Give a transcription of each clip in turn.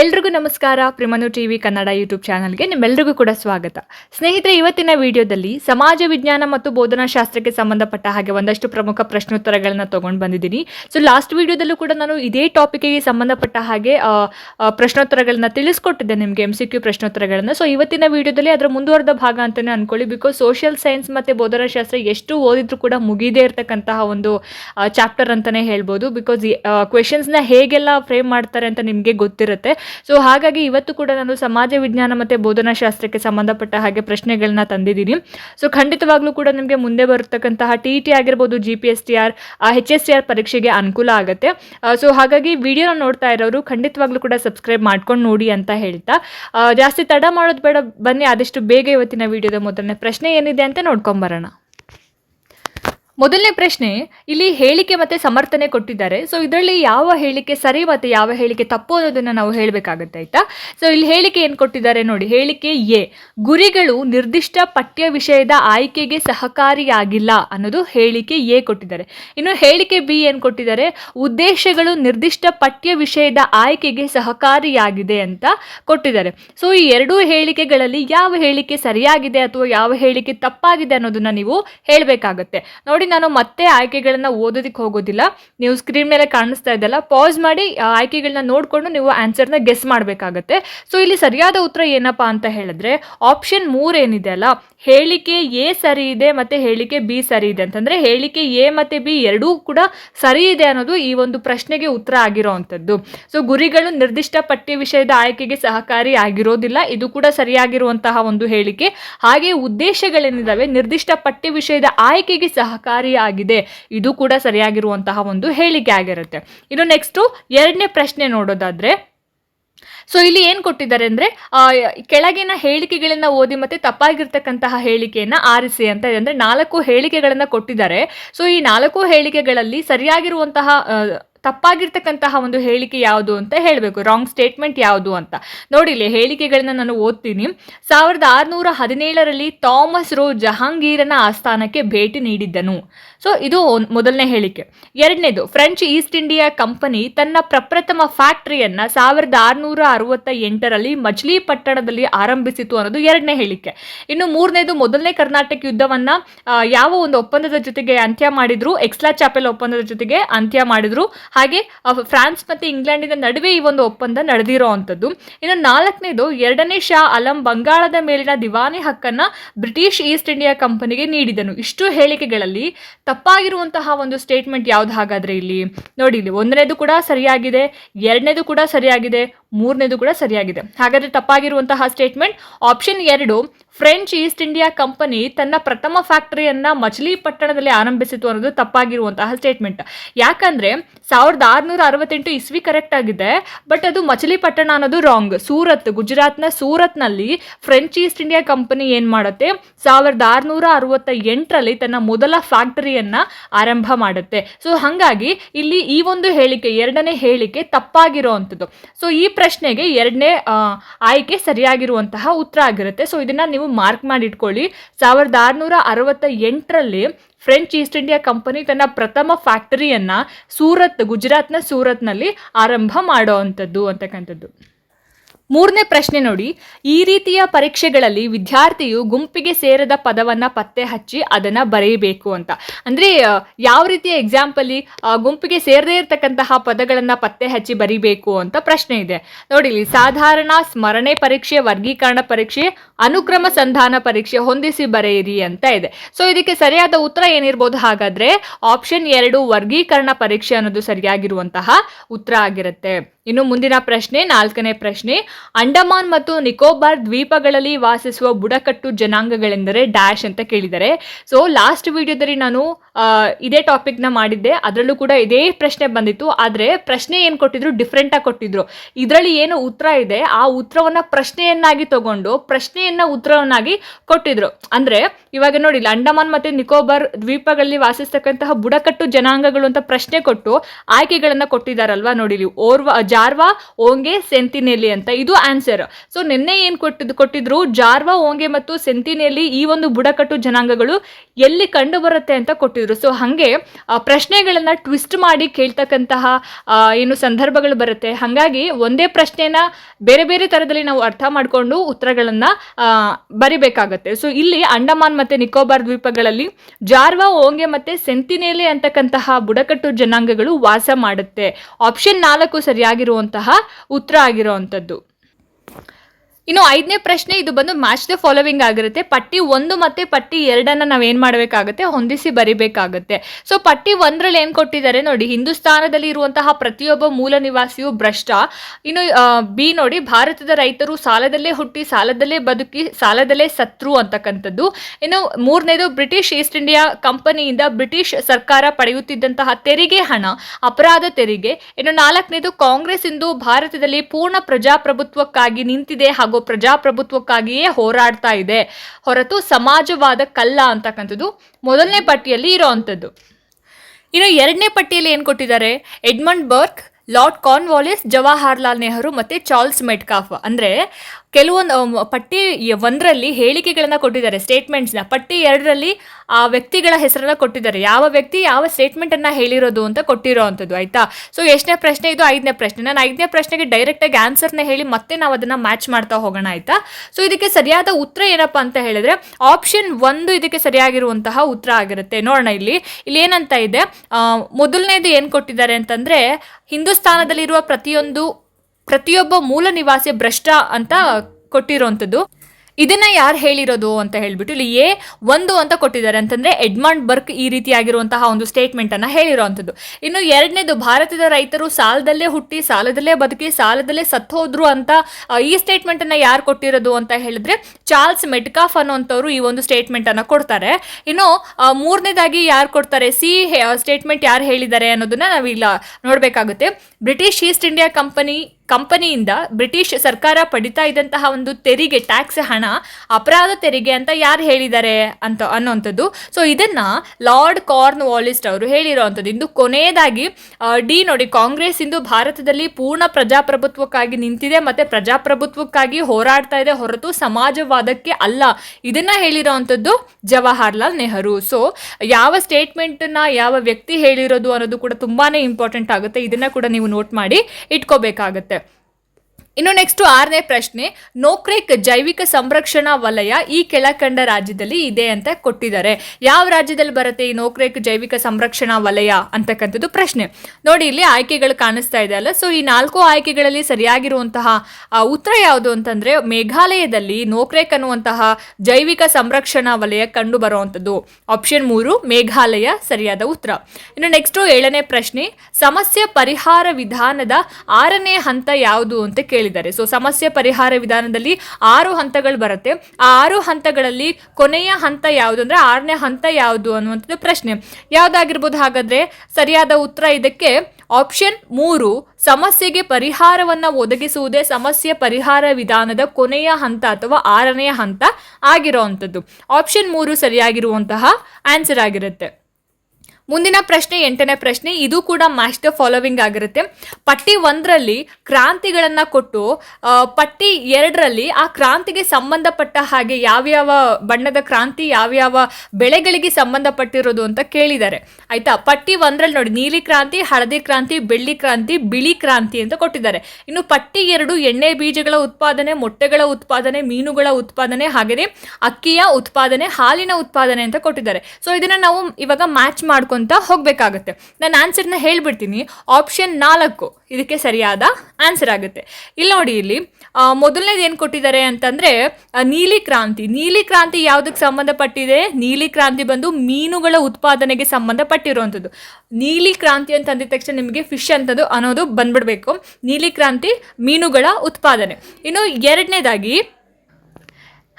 ಎಲ್ರಿಗೂ ನಮಸ್ಕಾರ. ಪ್ರಿಮನು ಟಿ ವಿ ಕನ್ನಡ ಯೂಟ್ಯೂಬ್ ಚಾನಲ್ಗೆ ನಿಮ್ಮೆಲ್ರಿಗೂ ಕೂಡ ಸ್ವಾಗತ. ಸ್ನೇಹಿತರೆ, ಇವತ್ತಿನ ವಿಡಿಯೋದಲ್ಲಿ ಸಮಾಜ ವಿಜ್ಞಾನ ಮತ್ತು ಬೋಧನಾಶಾಸ್ತ್ರಕ್ಕೆ ಸಂಬಂಧಪಟ್ಟ ಹಾಗೆ ಒಂದಷ್ಟು ಪ್ರಮುಖ ಪ್ರಶ್ನೋತ್ತರಗಳನ್ನ ತಗೊಂಡು ಬಂದಿದ್ದೀನಿ. ಸೊ ಲಾಸ್ಟ್ ವಿಡಿಯೋದಲ್ಲೂ ಕೂಡ ನಾನು ಇದೇ ಟಾಪಿಕ್ಗೆ ಸಂಬಂಧಪಟ್ಟ ಹಾಗೆ ಪ್ರಶ್ನೋತ್ತರಗಳನ್ನ ತಿಳಿಸ್ಕೊಟ್ಟಿದ್ದೆ ನಿಮಗೆ ಎಂ ಸಿ ಕ್ಯೂ ಪ್ರಶ್ನೋತ್ತರಗಳನ್ನು. ಸೊ ಇವತ್ತಿನ ವಿಡಿಯೋದಲ್ಲಿ ಅದರ ಮುಂದುವರೆದ ಭಾಗ ಅಂತಲೇ ಅನ್ಕೊಳ್ಳಿ. ಬಿಕಾಸ್ ಸೋಷಿಯಲ್ ಸೈನ್ಸ್ ಮತ್ತು ಬೋಧನಾಶಾಸ್ತ್ರ ಎಷ್ಟು ಓದಿದ್ರು ಕೂಡ ಮುಗಿದೇ ಇರತಕ್ಕಂತಹ ಒಂದು ಚಾಪ್ಟರ್ ಅಂತಲೇ ಹೇಳ್ಬೋದು. ಬಿಕಾಸ್ ಕ್ವೆಶನ್ಸ್ನ ಹೇಗೆಲ್ಲ ಫ್ರೇಮ್ ಮಾಡ್ತಾರೆ ಅಂತ ನಿಮಗೆ ಗೊತ್ತಿರುತ್ತೆ. ಸೊ ಹಾಗಾಗಿ ಇವತ್ತು ಕೂಡ ನಾನು ಸಮಾಜ ವಿಜ್ಞಾನ ಮತ್ತು ಬೋಧನಾಶಾಸ್ತ್ರಕ್ಕೆ ಸಂಬಂಧಪಟ್ಟ ಹಾಗೆ ಪ್ರಶ್ನೆಗಳನ್ನ ತಂದಿದ್ದೀನಿ. ಸೊ ಖಂಡಿತವಾಗ್ಲೂ ಕೂಡ ನಿಮಗೆ ಮುಂದೆ ಬರತಕ್ಕಂತಹ ಟಿ ಟಿ ಆಗಿರ್ಬೋದು G P S T R H S T R ಪರೀಕ್ಷೆಗೆ ಅನುಕೂಲ ಆಗುತ್ತೆ. ಸೊ ಹಾಗಾಗಿ ವಿಡಿಯೋನ ನೋಡ್ತಾ ಇರೋರು ಖಂಡಿತವಾಗ್ಲೂ ಕೂಡ ಸಬ್ಸ್ಕ್ರೈಬ್ ಮಾಡ್ಕೊಂಡು ನೋಡಿ ಅಂತ ಹೇಳ್ತಾ. ಜಾಸ್ತಿ ತಡ ಮಾಡೋದು ಬೇಡ, ಬನ್ನಿ ಆದಷ್ಟು ಬೇಗ ಇವತ್ತಿನ ವಿಡಿಯೋದ ಮೊದಲನೇ ಪ್ರಶ್ನೆ ಏನಿದೆ ಅಂತ ನೋಡ್ಕೊಂಬರೋಣ ಮೊದಲನೇ ಪ್ರಶ್ನೆ, ಇಲ್ಲಿ ಹೇಳಿಕೆ ಮತ್ತೆ ಸಮರ್ಥನೆ ಕೊಟ್ಟಿದ್ದಾರೆ. ಸೊ ಇದರಲ್ಲಿ ಯಾವ ಹೇಳಿಕೆ ಸರಿ ಮತ್ತೆ ಯಾವ ಹೇಳಿಕೆ ತಪ್ಪು ಅನ್ನೋದನ್ನ ನಾವು ಹೇಳಬೇಕಾಗುತ್ತೆ, ಆಯ್ತಾ? ಸೊ ಇಲ್ಲಿ ಹೇಳಿಕೆ ಏನು ಕೊಟ್ಟಿದ್ದಾರೆ ನೋಡಿ, ಹೇಳಿಕೆ ಎ, ಗುರಿಗಳು ನಿರ್ದಿಷ್ಟ ಪಠ್ಯ ವಿಷಯದ ಆಯ್ಕೆಗೆ ಸಹಕಾರಿಯಾಗಿಲ್ಲ ಅನ್ನೋದು ಹೇಳಿಕೆ ಎ ಕೊಟ್ಟಿದ್ದಾರೆ. ಇನ್ನು ಹೇಳಿಕೆ ಬಿ ಏನು ಕೊಟ್ಟಿದ್ದಾರೆ, ಉದ್ದೇಶಗಳು ನಿರ್ದಿಷ್ಟ ಪಠ್ಯ ವಿಷಯದ ಆಯ್ಕೆಗೆ ಸಹಕಾರಿಯಾಗಿದೆ ಅಂತ ಕೊಟ್ಟಿದ್ದಾರೆ. ಸೊ ಈ ಎರಡೂ ಹೇಳಿಕೆಗಳಲ್ಲಿ ಯಾವ ಹೇಳಿಕೆ ಸರಿಯಾಗಿದೆ ಅಥವಾ ಯಾವ ಹೇಳಿಕೆ ತಪ್ಪಾಗಿದೆ ಅನ್ನೋದನ್ನ ನೀವು ಹೇಳಬೇಕಾಗತ್ತೆ. ನೋಡಿ ನಾನು ಮತ್ತೆ ಆಯ್ಕೆಗಳನ್ನು ಓದೋದಕ್ಕೆ ಹೋಗೋದಿಲ್ಲ. ನೀವು ಸ್ಕ್ರೀನ್ ಮೇಲೆ ಕಾಣಿಸ್ತಾ ಇದೆಲ್ಲ ಪಾಸ್ ಮಾಡಿ ಆಯ್ಕೆಗಳನ್ನ ನೋಡಿಕೊಂಡು ನೀವು ಆನ್ಸರ್ನ ಗೆಸ್ ಮಾಡಬೇಕಾಗತ್ತೆ. ಸೊ ಇಲ್ಲಿ ಸರಿಯಾದ ಉತ್ತರ ಏನಪ್ಪಾ ಅಂತ ಹೇಳಿದ್ರೆ ಆಪ್ಷನ್ ಮೂರ್ ಏನಿದೆ ಅಲ್ಲ, ಹೇಳಿಕೆ ಎ ಸರಿ ಇದೆ ಮತ್ತೆ ಹೇಳಿಕೆ ಬಿ ಸರಿ ಇದೆ ಅಂತಂದ್ರೆ ಹೇಳಿಕೆ ಎ ಮತ್ತೆ ಬಿ ಎರಡೂ ಕೂಡ ಸರಿ ಇದೆ ಅನ್ನೋದು ಈ ಒಂದು ಪ್ರಶ್ನೆಗೆ ಉತ್ತರ ಆಗಿರೋವಂಥದ್ದು. ಸೊ ಗುರಿಗಳು ನಿರ್ದಿಷ್ಟ ಪಠ್ಯ ವಿಷಯದ ಆಯ್ಕೆಗೆ ಸಹಕಾರಿ ಆಗಿರೋದಿಲ್ಲ, ಇದು ಕೂಡ ಸರಿಯಾಗಿರುವಂತಹ ಒಂದು ಹೇಳಿಕೆ. ಹಾಗೆ ಉದ್ದೇಶಗಳೇನಿದಾವೆ, ನಿರ್ದಿಷ್ಟ ಪಠ್ಯ ವಿಷಯದ ಆಯ್ಕೆಗೆ ಸಹಕಾರಿಯಾಗಿದೆ. ಇದು ಕೂಡ ಸರಿಯಾಗಿರುವಂತಹ ಒಂದು ಹೇಳಿಕೆ ಆಗಿರುತ್ತೆ. ಇನ್ನು ನೆಕ್ಸ್ಟು ಎರಡನೇ ಪ್ರಶ್ನೆ ನೋಡೋದಾದ್ರೆ ಸೊ ಇಲ್ಲಿ ಏನು ಕೊಟ್ಟಿದ್ದಾರೆ ಅಂದರೆ ಕೆಳಗಿನ ಹೇಳಿಕೆಗಳನ್ನ ಓದಿ ಮತ್ತೆ ತಪ್ಪಾಗಿರ್ತಕ್ಕಂತಹ ಹೇಳಿಕೆಯನ್ನ ಆರಿಸಿ ಅಂತ ಇದೆ. ಅಂದರೆ ನಾಲ್ಕು ಹೇಳಿಕೆಗಳನ್ನ ಕೊಟ್ಟಿದ್ದಾರೆ. ಸೊ ಈ ನಾಲ್ಕು ಹೇಳಿಕೆಗಳಲ್ಲಿ ಸರಿಯಾಗಿರುವಂತಹ ತಪ್ಪಾಗಿರ್ತಕ್ಕಂತಹ ಒಂದು ಹೇಳಿಕೆ ಯಾವುದು ಅಂತ ಹೇಳಬೇಕು. ರಾಂಗ್ ಸ್ಟೇಟ್ಮೆಂಟ್ ಯಾವುದು ಅಂತ. ನೋಡಿ, ಇಲ್ಲಿ ಹೇಳಿಕೆಗಳನ್ನ ನಾನು ಓದ್ತೀನಿ. ಸಾವಿರದ ಆರುನೂರ ಹದಿನೇಳರಲ್ಲಿ ಥಾಮಸ್ ರೋ ಜಹಾಂಗೀರನ ಆಸ್ಥಾನಕ್ಕೆ ಭೇಟಿ ನೀಡಿದ್ದನು. ಸೊ ಇದು ಮೊದಲನೇ ಹೇಳಿಕೆ. ಎರಡನೇದು ಫ್ರೆಂಚ್ ಈಸ್ಟ್ ಇಂಡಿಯಾ ಕಂಪನಿ ತನ್ನ ಪ್ರಪ್ರಥಮ ಫ್ಯಾಕ್ಟರಿಯನ್ನ ಸಾವಿರದ ಆರುನೂರ ಅರವತ್ತ ಎಂಟರಲ್ಲಿ ಮಚ್ಲಿಪಟ್ಟಣದಲ್ಲಿ ಆರಂಭಿಸಿತು ಅನ್ನೋದು ಎರಡನೇ ಹೇಳಿಕೆ. ಇನ್ನು ಮೂರನೇದು, ಮೊದಲನೇ ಕರ್ನಾಟಕ ಯುದ್ಧವನ್ನ ಯಾವ ಒಂದು ಒಪ್ಪಂದದ ಜೊತೆಗೆ ಅಂತ್ಯ ಮಾಡಿದ್ರು ಎಕ್ಸ್ಲಾ ಚಾಪೆಲ್ ಒಪ್ಪಂದದ ಜೊತೆಗೆ ಅಂತ್ಯ ಮಾಡಿದ್ರು. ಹಾಗೆ ಫ್ರಾನ್ಸ್ ಮತ್ತೆ ಇಂಗ್ಲೆಂಡಿನ ನಡುವೆ ಈ ಒಂದು ಒಪ್ಪಂದ ನಡೆದಿರೋ ಅಂಥದ್ದು. ಇನ್ನು ನಾಲ್ಕನೇದು, ಎರಡನೇ ಶಾ ಅಲಂ ಬಂಗಾಳದ ಮೇಲಿನ ದಿವಾನಿ ಹಕ್ಕನ್ನ ಬ್ರಿಟಿಷ್ ಈಸ್ಟ್ ಇಂಡಿಯಾ ಕಂಪನಿಗೆ ನೀಡಿದನು. ಇಷ್ಟು ಹೇಳಿಕೆಗಳಲ್ಲಿ ತಪ್ಪಾಗಿರುವಂತಹ ಒಂದು ಸ್ಟೇಟ್ಮೆಂಟ್ ಯಾವ್ದು ಹಾಗಾದ್ರೆ ಇಲ್ಲಿ? ನೋಡಿ ಇಲ್ಲಿ ಒಂದನೇದು ಕೂಡ ಸರಿಯಾಗಿದೆ ಎರಡನೇದು ಕೂಡ ಸರಿಯಾಗಿದೆ. ಮೂರನೇದು ಕೂಡ ಸರಿಯಾಗಿದೆ. ಹಾಗಾದರೆ ತಪ್ಪಾಗಿರುವಂತಹ ಸ್ಟೇಟ್ಮೆಂಟ್ ಆಪ್ಷನ್ ಎರಡು ಫ್ರೆಂಚ್ ಈಸ್ಟ್ ಇಂಡಿಯಾ ಕಂಪನಿ ತನ್ನ ಪ್ರಥಮ ಫ್ಯಾಕ್ಟರಿಯನ್ನ ಮಚಲಿಪಟ್ಟಣದಲ್ಲಿ ಆರಂಭಿಸಿತು ಅನ್ನೋದು ತಪ್ಪಾಗಿರುವಂತಹ ಸ್ಟೇಟ್ಮೆಂಟ್ ಯಾಕಂದ್ರೆ ಸಾವಿರದ ಆರುನೂರ ಅರವತ್ತೆಂಟು ಇಸ್ವಿ ಕರೆಕ್ಟ್ ಆಗಿದೆ ಬಟ್ ಅದು ಮಚಲಿಪಟ್ಟಣ ಅನ್ನೋದು ರಾಂಗ್ ಸೂರತ್, ಗುಜರಾತ್ನ ಸೂರತ್ನಲ್ಲಿ ಫ್ರೆಂಚ್ ಈಸ್ಟ್ ಇಂಡಿಯಾ ಕಂಪನಿ ಏನು ಮಾಡುತ್ತೆ? ಸಾವಿರದ ಆರುನೂರ ಅರವತ್ತ ಎಂಟರಲ್ಲಿ ತನ್ನ ಮೊದಲ ಫ್ಯಾಕ್ಟರಿಯನ್ನ ಆರಂಭ ಮಾಡುತ್ತೆ. ಸೊ ಹಾಗಾಗಿ ಇಲ್ಲಿ ಈ ಒಂದು ಹೇಳಿಕೆ, ಎರಡನೇ ಹೇಳಿಕೆ ತಪ್ಪಾಗಿರೋ ಅಂಥದ್ದು ಸೊ ಈ ಪ್ರಶ್ನೆಗೆ ಎರಡನೇ ಆಯ್ಕೆ ಸರಿಯಾಗಿರುವಂತಹ ಉತ್ತರ ಆಗಿರುತ್ತೆ. ಸೊ ಇದನ್ನ ನೀವು ಮಾರ್ಕ್ ಮಾಡಿ ಇಟ್ಕೊಳ್ಳಿ ಸಾವಿರದ ಆರುನೂರ ಅರವತ್ತ ಎಂಟರಲ್ಲಿ ಫ್ರೆಂಚ್ ಈಸ್ಟ್ ಇಂಡಿಯಾ ಕಂಪನಿ ತನ್ನ ಪ್ರಥಮ ಫ್ಯಾಕ್ಟರಿಯನ್ನ ಸೂರತ್, ಗುಜರಾತ್ನ ಸೂರತ್ನಲ್ಲಿ ಆರಂಭ ಮಾಡೋ ಅಂಥದ್ದು ಅಂತಕ್ಕಂಥದ್ದು. ಮೂರನೇ ಪ್ರಶ್ನೆ ನೋಡಿ. ಈ ರೀತಿಯ ಪರೀಕ್ಷೆಗಳಲ್ಲಿ ವಿದ್ಯಾರ್ಥಿಯು ಗುಂಪಿಗೆ ಸೇರದ ಪದವನ್ನ ಪತ್ತೆ ಹಚ್ಚಿ ಅದನ್ನ ಬರೆಯಬೇಕು ಅಂತ. ಅಂದ್ರೆ ಯಾವ ರೀತಿಯ ಎಕ್ಸಾಂಪಲಿ ಗುಂಪಿಗೆ ಸೇರದೇ ಇರತಕ್ಕಂತಹ ಪದಗಳನ್ನು ಪತ್ತೆ ಹಚ್ಚಿ ಬರಿಬೇಕು ಅಂತ ಪ್ರಶ್ನೆ ಇದೆ. ನೋಡಿ, ಇಲ್ಲಿ ಸಾಧಾರಣ ಸ್ಮರಣೆ ಪರೀಕ್ಷೆ, ವರ್ಗೀಕರಣ ಪರೀಕ್ಷೆ, ಅನುಕ್ರಮ ಸಂಧಾನ ಪರೀಕ್ಷೆ ಹೊಂದಿಸಿ ಬರೆಯಿರಿ ಅಂತ ಇದೆ. ಸೊ ಇದಕ್ಕೆ ಸರಿಯಾದ ಉತ್ತರ ಏನಿರ್ಬೋದು? ಹಾಗಾದ್ರೆ ಆಪ್ಷನ್ ಎರಡು ವರ್ಗೀಕರಣ ಪರೀಕ್ಷೆ ಅನ್ನೋದು ಸರಿಯಾಗಿರುವಂತಹ ಉತ್ತರ ಆಗಿರುತ್ತೆ. ಇನ್ನು ಮುಂದಿನ ಪ್ರಶ್ನೆ, ನಾಲ್ಕನೇ ಪ್ರಶ್ನೆ ಅಂಡಮಾನ್ ಮತ್ತು ನಿಕೋಬಾರ್ ದ್ವೀಪಗಳಲ್ಲಿ ವಾಸಿಸುವ ಬುಡಕಟ್ಟು ಜನಾಂಗಗಳೆಂದರೆ ಡ್ಯಾಶ್ ಅಂತ ಕೇಳಿದ್ದಾರೆ ಸೊ ಲಾಸ್ಟ್ ವಿಡಿಯೋದಲ್ಲಿ ನಾನು ಇದೇ ಟಾಪಿಕ್ನ ಮಾಡಿದ್ದೆ. ಅದರಲ್ಲೂ ಕೂಡ ಇದೇ ಪ್ರಶ್ನೆ ಬಂದಿತ್ತು. ಆದರೆ ಪ್ರಶ್ನೆ ಏನು ಕೊಟ್ಟಿದ್ರು? ಡಿಫ್ರೆಂಟ್ ಆಗಿ ಕೊಟ್ಟಿದ್ರು. ಇದರಲ್ಲಿ ಏನು ಉತ್ತರ ಇದೆ? ಆ ಉತ್ತರವನ್ನ ಪ್ರಶ್ನೆಯನ್ನಾಗಿ ತಗೊಂಡು ಪ್ರಶ್ನೆಯನ್ನ ಉತ್ತರವನ್ನಾಗಿ ಕೊಟ್ಟಿದ್ರು. ಅಂದ್ರೆ, ಇವಾಗ ನೋಡಿ, ಅಂಡಮಾನ್ ಮತ್ತೆ ನಿಕೋಬಾರ್ ದ್ವೀಪಗಳಲ್ಲಿ ವಾಸಿಸ್ತಕ್ಕಂತಹ ಬುಡಕಟ್ಟು ಜನಾಂಗಗಳು ಅಂತ ಪ್ರಶ್ನೆ ಕೊಟ್ಟು ಆಯ್ಕೆಗಳನ್ನ ಕೊಟ್ಟಿದ್ದಾರಲ್ವಾ ನೋಡಿ ಇಲ್ಲಿ ಓರ್ವ, ಜಾರ್ವಾ, ಓಂಗೆ ಸೆಂತಿನೆಲಿ ಅಂತ. ಇದು ಅನ್ನೋದು ಆನ್ಸರ್ ಸೊ ನಿನ್ನೆ ಏನು ಕೊಟ್ಟಿದ್ದು ಕೊಟ್ಟಿದ್ರು? ಜಾರ್ವಾ, ಓಂಗೆ ಮತ್ತು ಸೆಂತಿನಿಯಲ್ಲಿ ಈ ಒಂದು ಬುಡಕಟ್ಟು ಜನಾಂಗಗಳು ಎಲ್ಲಿ ಕಂಡು ಬರುತ್ತೆ ಅಂತ ಕೊಟ್ಟಿದ್ರು. ಸೊ ಹಾಗೆ ಪ್ರಶ್ನೆಗಳನ್ನ ಟ್ವಿಸ್ಟ್ ಮಾಡಿ ಕೇಳ್ತಕ್ಕಂತಹ ಏನು ಸಂದರ್ಭಗಳು ಬರುತ್ತೆ. ಹಾಗಾಗಿ, ಒಂದೇ ಪ್ರಶ್ನೆನ ಬೇರೆ ಬೇರೆ ಥರದಲ್ಲಿ ನಾವು ಅರ್ಥ ಮಾಡಿಕೊಂಡು ಉತ್ತರಗಳನ್ನು ಬರಿಬೇಕಾಗತ್ತೆ. ಸೊ ಇಲ್ಲಿ ಅಂಡಮಾನ್ ಮತ್ತು ನಿಕೋಬಾರ್ ದ್ವೀಪಗಳಲ್ಲಿ ಜಾರ್ವಾ, ಓಂಗೆ ಮತ್ತು ಸೆಂತಿನೇಲೆ ಅಂತಕ್ಕಂತಹ ಬುಡಕಟ್ಟು ಜನಾಂಗಗಳು ವಾಸ ಮಾಡುತ್ತೆ. ಆಪ್ಷನ್ ನಾಲ್ಕು ಸರಿಯಾಗಿರುವಂತಹ ಉತ್ತರ ಆಗಿರುವಂಥದ್ದು. ಇನ್ನು ಐದನೇ ಪ್ರಶ್ನೆ, ಇದು ಬಂದು ಮ್ಯಾಚ್ ದ ಫಾಲೋವಿಂಗ್ ಆಗಿರುತ್ತೆ. ಪಟ್ಟಿ ಒಂದು ಮತ್ತೆ ಪಟ್ಟಿ ಎರಡನ್ನ ನಾವು ಏನು ಮಾಡಬೇಕಾಗುತ್ತೆ? ಹೊಂದಿಸಿ ಬರಿಬೇಕಾಗುತ್ತೆ. ಸೊ ಪಟ್ಟಿ ಒಂದರಲ್ಲಿ ಏನು ಕೊಟ್ಟಿದ್ದಾರೆ ನೋಡಿ, ಹಿಂದೂಸ್ತಾನದಲ್ಲಿ ಇರುವಂತಹ ಪ್ರತಿಯೊಬ್ಬ ಮೂಲ ನಿವಾಸಿಯು ಭ್ರಷ್ಟ. ಇನ್ನು ಬಿ ನೋಡಿ, ಭಾರತದ ರೈತರು ಸಾಲದಲ್ಲೇ ಹುಟ್ಟಿ, ಸಾಲದಲ್ಲೇ ಬದುಕಿ, ಸಾಲದಲ್ಲೇ ಸತ್ರು ಅಂತಕ್ಕಂಥದ್ದು. ಇನ್ನು ಮೂರನೇದು, ಬ್ರಿಟಿಷ್ ಈಸ್ಟ್ ಇಂಡಿಯಾ ಕಂಪನಿಯಿಂದ ಬ್ರಿಟಿಷ್ ಸರ್ಕಾರ ಪಡೆಯುತ್ತಿದ್ದಂತಹ ತೆರಿಗೆ ಹಣ, ಅಪರಾಧ ತೆರಿಗೆ. ಇನ್ನು ನಾಲ್ಕನೇದು, ಕಾಂಗ್ರೆಸ್ ಇಂದು ಭಾರತದಲ್ಲಿ ಪೂರ್ಣ ಪ್ರಜಾಪ್ರಭುತ್ವಕ್ಕಾಗಿ ನಿಂತಿದೆ ಹಾಗೂ ಪ್ರಜಾಪ್ರಭುತ್ವಕ್ಕಾಗಿಯೇ ಹೋರಾಡ್ತಾ ಇದೆ. ಹೊರತು ಸಮಾಜವಾದ ಕಲ್ಲ ಅಂತಕ್ಕಂಥದ್ದು ಮೊದಲನೇ ಪಟ್ಟಿಯಲ್ಲಿ ಇರೋವಂಥದ್ದು. ಇನ್ನು ಎರಡನೇ ಪಟ್ಟಿಯಲ್ಲಿ ಏನು ಕೊಟ್ಟಿದ್ದಾರೆ? Edmund Burke, Lord Cornwallis, Jawaharlal Nehru ಮತ್ತು ಚಾರ್ಲ್ಸ್ ಮೆಟ್ಕಾಫ್. ಅಂದರೆ ಕೆಲವೊಂದು ಪಟ್ಟಿ ಒಂದರಲ್ಲಿ ಹೇಳಿಕೆಗಳನ್ನು ಕೊಟ್ಟಿದ್ದಾರೆ ಸ್ಟೇಟ್ಮೆಂಟ್ಸ್ನ ಪಟ್ಟಿ ಎರಡರಲ್ಲಿ ಆ ವ್ಯಕ್ತಿಗಳ ಹೆಸರನ್ನ ಕೊಟ್ಟಿದ್ದಾರೆ. ಯಾವ ವ್ಯಕ್ತಿ ಯಾವ ಸ್ಟೇಟ್ಮೆಂಟನ್ನು ಹೇಳಿರೋದು ಅಂತ ಕೊಟ್ಟಿರೋ ಅಂಥದ್ದು, ಆಯಿತಾ? ಸೊ ಎಷ್ಟನೇ ಪ್ರಶ್ನೆ ಇದು? ಐದನೇ ಪ್ರಶ್ನೆ. ನಾನು ಐದನೇ ಪ್ರಶ್ನೆಗೆ ಡೈರೆಕ್ಟಾಗಿ ಆನ್ಸರ್ನ ಹೇಳಿ ಮತ್ತೆ ನಾವು ಅದನ್ನು ಮ್ಯಾಚ್ ಮಾಡ್ತಾ ಹೋಗೋಣ, ಆಯಿತಾ? ಸೊ ಇದಕ್ಕೆ ಸರಿಯಾದ ಉತ್ತರ ಏನಪ್ಪ ಅಂತ ಹೇಳಿದ್ರೆ ಆಪ್ಷನ್ ಒಂದು ಇದಕ್ಕೆ ಸರಿಯಾಗಿರುವಂತಹ ಉತ್ತರ ಆಗಿರುತ್ತೆ. ನೋಡೋಣ ಇಲ್ಲಿ. ಇಲ್ಲಿ ಏನಂತ ಇದೆ? ಮೊದಲನೇದು ಏನು ಕೊಟ್ಟಿದ್ದಾರೆ ಅಂತಂದರೆ, ಹಿಂದೂಸ್ತಾನದಲ್ಲಿರುವ ಪ್ರತಿಯೊಂದು ಪ್ರತಿಯೊಬ್ಬ ಮೂಲ ನಿವಾಸಿ ಭ್ರಷ್ಟ ಅಂತ ಕೊಟ್ಟಿರೋವಂಥದ್ದು ಇದನ್ನ ಯಾರು ಹೇಳಿರೋದು ಅಂತ ಹೇಳ್ಬಿಟ್ಟು ಇಲ್ಲಿ ಎ ಒಂದು ಅಂತ ಕೊಟ್ಟಿದ್ದಾರೆ. ಅಂತಂದ್ರೆ ಎಡ್ಮಂಡ್ ಬರ್ಕ್ ಈ ರೀತಿಯಾಗಿರುವಂತಹ ಒಂದು ಸ್ಟೇಟ್ಮೆಂಟ್ ಅನ್ನ ಹೇಳಿರುವಂಥದ್ದು ಇನ್ನು ಎರಡನೇದು, ಭಾರತದ ರೈತರು ಸಾಲದಲ್ಲೇ ಹುಟ್ಟಿ, ಸಾಲದಲ್ಲೇ ಬದುಕಿ, ಸಾಲದಲ್ಲೇ ಸತ್ತೋದ್ರು ಅಂತ ಈ ಸ್ಟೇಟ್ಮೆಂಟ್ ಅನ್ನ ಯಾರು ಕೊಟ್ಟಿರೋದು ಅಂತ ಹೇಳಿದ್ರೆ ಚಾರ್ಲ್ಸ್ ಮೆಟ್ಕಾಫ್ ಅನ್ನುವಂಥವ್ರು ಈ ಒಂದು ಸ್ಟೇಟ್ಮೆಂಟ್ ಅನ್ನ ಕೊಡ್ತಾರೆ. ಇನ್ನು ಮೂರನೇದಾಗಿ ಯಾರು ಕೊಡ್ತಾರೆ, ಸಿ ಸ್ಟೇಟ್ಮೆಂಟ್ ಯಾರು ಹೇಳಿದ್ದಾರೆ ಅನ್ನೋದನ್ನ ನಾವಿಲ್ಲ ನೋಡಬೇಕಾಗುತ್ತೆ. ಬ್ರಿಟಿಷ್ ಈಸ್ಟ್ ಇಂಡಿಯಾ ಕಂಪನಿ, ಕಂಪನಿಯಿಂದ ಬ್ರಿಟಿಷ್ ಸರ್ಕಾರ ಪಡಿತಾ ಇದ್ದಂತಹ ಒಂದು ತೆರಿಗೆ ಟ್ಯಾಕ್ಸ್ ಹಣ, ಅಪರಾಧ ತೆರಿಗೆ ಅಂತ ಯಾರು ಹೇಳಿದ್ದಾರೆ ಅಂತ ಅನ್ನೋವಂಥದ್ದು. ಸೊ ಇದನ್ನ ಲಾರ್ಡ್ ಕಾರ್ನ್ ವಾಲಿಸ್ಟ್ ಅವರು ಹೇಳಿರೋವಂಥದ್ದು. ಇಂದು ಕೊನೆಯದಾಗಿ ಡಿ ನೋಡಿ, ಕಾಂಗ್ರೆಸ್ ಇಂದು ಭಾರತದಲ್ಲಿ ಪೂರ್ಣ ಪ್ರಜಾಪ್ರಭುತ್ವಕ್ಕಾಗಿ ನಿಂತಿದೆ, ಮತ್ತೆ ಪ್ರಜಾಪ್ರಭುತ್ವಕ್ಕಾಗಿ ಹೋರಾಡ್ತಾ ಇದೆ, ಹೊರತು ಸಮಾಜವಾದಕ್ಕೆ ಅಲ್ಲ. ಇದನ್ನ ಹೇಳಿರೋವಂಥದ್ದು ಜವಾಹರ್ಲಾಲ್ ನೆಹರು. ಸೊ ಯಾವ ಸ್ಟೇಟ್ಮೆಂಟನ್ನು ಯಾವ ವ್ಯಕ್ತಿ ಹೇಳಿರೋದು ಅನ್ನೋದು ಕೂಡ ತುಂಬಾನೇ ಇಂಪಾರ್ಟೆಂಟ್ ಆಗುತ್ತೆ. ಇದನ್ನ ಕೂಡ ನೀವು ನೋಟ್ ಮಾಡಿ ಇಟ್ಕೋಬೇಕಾಗತ್ತೆ. ಇನ್ನು ನೆಕ್ಸ್ಟ್ ಆರನೇ ಪ್ರಶ್ನೆ, ನೋಕ್ರೇಕ್ ಜೈವಿಕ ಸಂರಕ್ಷಣಾ ವಲಯ ಈ ಕೆಳಕಂಡ ರಾಜ್ಯದಲ್ಲಿ ಇದೆ ಅಂತ ಕೊಟ್ಟಿದ್ದಾರೆ. ಯಾವ ರಾಜ್ಯದಲ್ಲಿ ಬರುತ್ತೆ ಈ ನೋಕ್ರೇಕ್ ಜೈವಿಕ ಸಂರಕ್ಷಣಾ ವಲಯ ಅಂತಕ್ಕಂಥದ್ದು ಪ್ರಶ್ನೆ. ನೋಡಿ, ಇಲ್ಲಿ ಆಯ್ಕೆಗಳು ಕಾಣಿಸ್ತಾ ಇದೆ ಅಲ್ಲ? ಸೊ ಈ ನಾಲ್ಕು ಆಯ್ಕೆಗಳಲ್ಲಿ ಸರಿಯಾಗಿರುವಂತಹ ಉತ್ತರ ಯಾವುದು ಅಂತಂದ್ರೆ, ಮೇಘಾಲಯದಲ್ಲಿ ನೋಕ್ರೇಕ್ ಅನ್ನುವಂತಹ ಜೈವಿಕ ಸಂರಕ್ಷಣಾ ವಲಯ ಕಂಡು ಬರುವಂಥದ್ದು ಆಪ್ಷನ್ ಮೂರು, ಮೇಘಾಲಯ, ಸರಿಯಾದ ಉತ್ತರ. ಇನ್ನು ನೆಕ್ಸ್ಟ್ ಏಳನೇ ಪ್ರಶ್ನೆ, ಸಮಸ್ಯೆ ಪರಿಹಾರ ವಿಧಾನದ ಆರನೇ ಹಂತ ಯಾವುದು ಅಂತ ಕೇಳಿದ್ದಾರೆ ಸೊ ಸಮಸ್ಯೆ ಪರಿಹಾರ ವಿಧಾನದಲ್ಲಿ ಆರು ಹಂತಗಳು ಬರುತ್ತೆ. ಆ ಆರು ಹಂತಗಳಲ್ಲಿ ಕೊನೆಯ ಹಂತ ಯಾವುದು ಅಂದ್ರೆ ಆರನೇ ಹಂತ ಯಾವುದು ಅನ್ನುವಂಥದ್ದು ಪ್ರಶ್ನೆ. ಯಾವುದಾಗಿರ್ಬೋದು ಹಾಗಾದ್ರೆ ಸರಿಯಾದ ಉತ್ತರ ಇದಕ್ಕೆ ಆಪ್ಷನ್ ಮೂರು, ಸಮಸ್ಯೆಗೆ ಪರಿಹಾರವನ್ನು ಒದಗಿಸುವುದೇ ಸಮಸ್ಯೆ ಪರಿಹಾರ ವಿಧಾನದ ಕೊನೆಯ ಹಂತ ಅಥವಾ ಆರನೆಯ ಹಂತ ಆಗಿರೋವಂಥದ್ದು. ಆಪ್ಷನ್ ಮೂರು ಸರಿಯಾಗಿರುವಂತಹ ಆನ್ಸರ್ ಆಗಿರುತ್ತೆ. ಮುಂದಿನ ಪ್ರಶ್ನೆ, ಎಂಟನೇ ಪ್ರಶ್ನೆ, ಇದು ಕೂಡ ಮ್ಯಾಚ್ ಫಾಲೋವಿಂಗ್ ಆಗಿರುತ್ತೆ. ಪಟ್ಟಿ ಒಂದರಲ್ಲಿ ಕ್ರಾಂತಿಗಳನ್ನು ಕೊಟ್ಟು ಪಟ್ಟಿ ಎರಡರಲ್ಲಿ ಆ ಕ್ರಾಂತಿಗೆ ಸಂಬಂಧಪಟ್ಟ ಹಾಗೆ ಯಾವ್ಯಾವ ಬಣ್ಣದ ಕ್ರಾಂತಿ, ಯಾವ್ಯಾವ ಬೆಳೆಗಳಿಗೆ ಸಂಬಂಧಪಟ್ಟಿರೋದು ಅಂತ ಕೇಳಿದ್ದಾರೆ. ಆಯ್ತಾ? ಪಟ್ಟಿ ಒಂದರಲ್ಲಿ ನೋಡಿ, ನೀಲಿ ಕ್ರಾಂತಿ, ಹಳದಿ ಕ್ರಾಂತಿ, ಬೆಳ್ಳಿ ಕ್ರಾಂತಿ, ಬಿಳಿ ಕ್ರಾಂತಿ ಅಂತ ಕೊಟ್ಟಿದ್ದಾರೆ. ಇನ್ನು ಪಟ್ಟಿ ಎರಡು ಎಣ್ಣೆ ಬೀಜಗಳ ಉತ್ಪಾದನೆ, ಮೊಟ್ಟೆಗಳ ಉತ್ಪಾದನೆ, ಮೀನುಗಳ ಉತ್ಪಾದನೆ ಹಾಗೆಯೇ ಅಕ್ಕಿಯ ಉತ್ಪಾದನೆ, ಹಾಲಿನ ಉತ್ಪಾದನೆ ಅಂತ ಕೊಟ್ಟಿದ್ದಾರೆ. ಸೊ ಇದನ್ನ ನಾವು ಇವಾಗ ಮ್ಯಾಚ್ ಮಾಡ್ಕೊಂತ ಹೋಗಬೇಕಾಗುತ್ತೆ. ನಾನು ಆನ್ಸರ್ನ ಹೇಳಿಬಿಡ್ತೀನಿ. ಆಪ್ಷನ್ ನಾಲ್ಕು. ಇದಕ್ಕೆ ಸರಿಯಾದ ಆನ್ಸರ್ ಆಗುತ್ತೆ. ಇಲ್ಲಿ ನೋಡಿ ಇಲ್ಲಿ ಮೊದಲನೇದು ಏನು ಕೊಟ್ಟಿದ್ದಾರೆ ಅಂತಂದರೆ ನೀಲಿ ಕ್ರಾಂತಿ. ನೀಲಿ ಕ್ರಾಂತಿ ಯಾವುದಕ್ಕೆ ಸಂಬಂಧಪಟ್ಟಿದೆ? ನೀಲಿ ಕ್ರಾಂತಿ ಬಂದು ಮೀನುಗಳ ಉತ್ಪಾದನೆಗೆ ಸಂಬಂಧಪಟ್ಟಿರುವಂಥದ್ದು. ನೀಲಿ ಕ್ರಾಂತಿ ಅಂತ ಅಂದಿದ ತಕ್ಷಣ ನಿಮಗೆ ಫಿಶ್ ಅಂತದ್ದು ಅನ್ನೋದು ಬಂದ್ಬಿಡಬೇಕು. ನೀಲಿ ಕ್ರಾಂತಿ ಮೀನುಗಳ ಉತ್ಪಾದನೆ. ಇನ್ನು ಎರಡನೇದಾಗಿ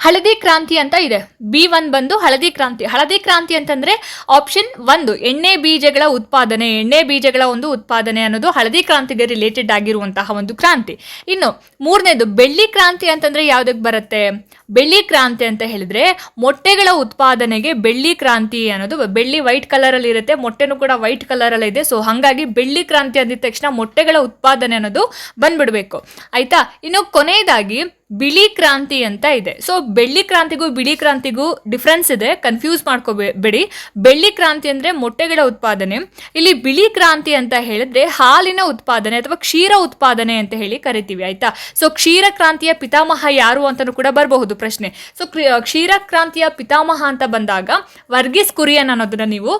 ಹಳದಿ ಕ್ರಾಂತಿ ಅಂತ ಇದೆ. ಬಿ ಒನ್ ಬಂದು ಹಳದಿ ಕ್ರಾಂತಿ. ಹಳದಿ ಕ್ರಾಂತಿ ಅಂತಂದ್ರೆ ಆಪ್ಷನ್ ಒಂದು, ಎಣ್ಣೆ ಬೀಜಗಳ ಉತ್ಪಾದನೆ. ಎಣ್ಣೆ ಬೀಜಗಳ ಒಂದು ಉತ್ಪಾದನೆ ಅನ್ನೋದು ಹಳದಿ ಕ್ರಾಂತಿಗೆ ರಿಲೇಟೆಡ್ ಆಗಿರುವಂತಹ ಒಂದು ಕ್ರಾಂತಿ. ಇನ್ನು ಮೂರನೇದು, ಬೆಳ್ಳಿ ಕ್ರಾಂತಿ ಅಂತಂದ್ರೆ ಯಾವುದಕ್ಕೆ ಬರುತ್ತೆ? ಬೆಳ್ಳಿ ಕ್ರಾಂತಿ ಅಂತ ಹೇಳಿದ್ರೆ ಮೊಟ್ಟೆಗಳ ಉತ್ಪಾದನೆಗೆ ಬೆಳ್ಳಿ ಕ್ರಾಂತಿ ಅನ್ನೋದು ಬೆಳ್ಳಿ ವೈಟ್ ಕಲರ್ ಅಲ್ಲಿ ಇರುತ್ತೆ, ಮೊಟ್ಟೆನೂ ಕೂಡ ವೈಟ್ ಕಲರ್ ಅಲ್ಲಿ ಇದೆ. ಸೊ ಹಾಗಾಗಿ ಬೆಳ್ಳಿ ಕ್ರಾಂತಿ ಅಂದಿದ ತಕ್ಷಣ ಮೊಟ್ಟೆಗಳ ಉತ್ಪಾದನೆ ಅನ್ನೋದು ಬಂದ್ಬಿಡ್ಬೇಕು. ಆಯ್ತಾ? ಇನ್ನು ಕೊನೆಯದಾಗಿ ಬಿಳಿ ಕ್ರಾಂತಿ ಅಂತ ಇದೆ. ಸೊ ಬೆಳ್ಳಿ ಕ್ರಾಂತಿಗೂ ಬಿಳಿ ಕ್ರಾಂತಿಗೂ ಡಿಫ್ರೆನ್ಸ್ ಇದೆ. ಕನ್ಫ್ಯೂಸ್ ಮಾಡ್ಕೋಬೇಡಿ. ಬೆಳ್ಳಿ ಕ್ರಾಂತಿ ಅಂದ್ರೆ ಮೊಟ್ಟೆಗಳ ಉತ್ಪಾದನೆ. ಇಲ್ಲಿ ಬಿಳಿ ಕ್ರಾಂತಿ ಅಂತ ಹೇಳಿದ್ರೆ ಹಾಲಿನ ಉತ್ಪಾದನೆ ಅಥವಾ ಕ್ಷೀರ ಉತ್ಪಾದನೆ ಅಂತ ಹೇಳಿ ಕರಿತೀವಿ, ಆಯ್ತಾ? ಸೊ ಕ್ಷೀರ ಕ್ರಾಂತಿಯ ಪಿತಾಮಹ ಯಾರು ಅಂತಾನೂ ಕೂಡ ಬರಬಹುದು ಪ್ರಶ್ನೆ. ಸೊ ಕ್ಷೀರ ಕ್ರಾಂತಿಯ ಪಿತಾಮಹ ಅಂತ ಬಂದಾಗ ವರ್ಗೀಸ್ ಕುರಿಯನ್ ಅನ್ನೋದನ್ನ ನೀವು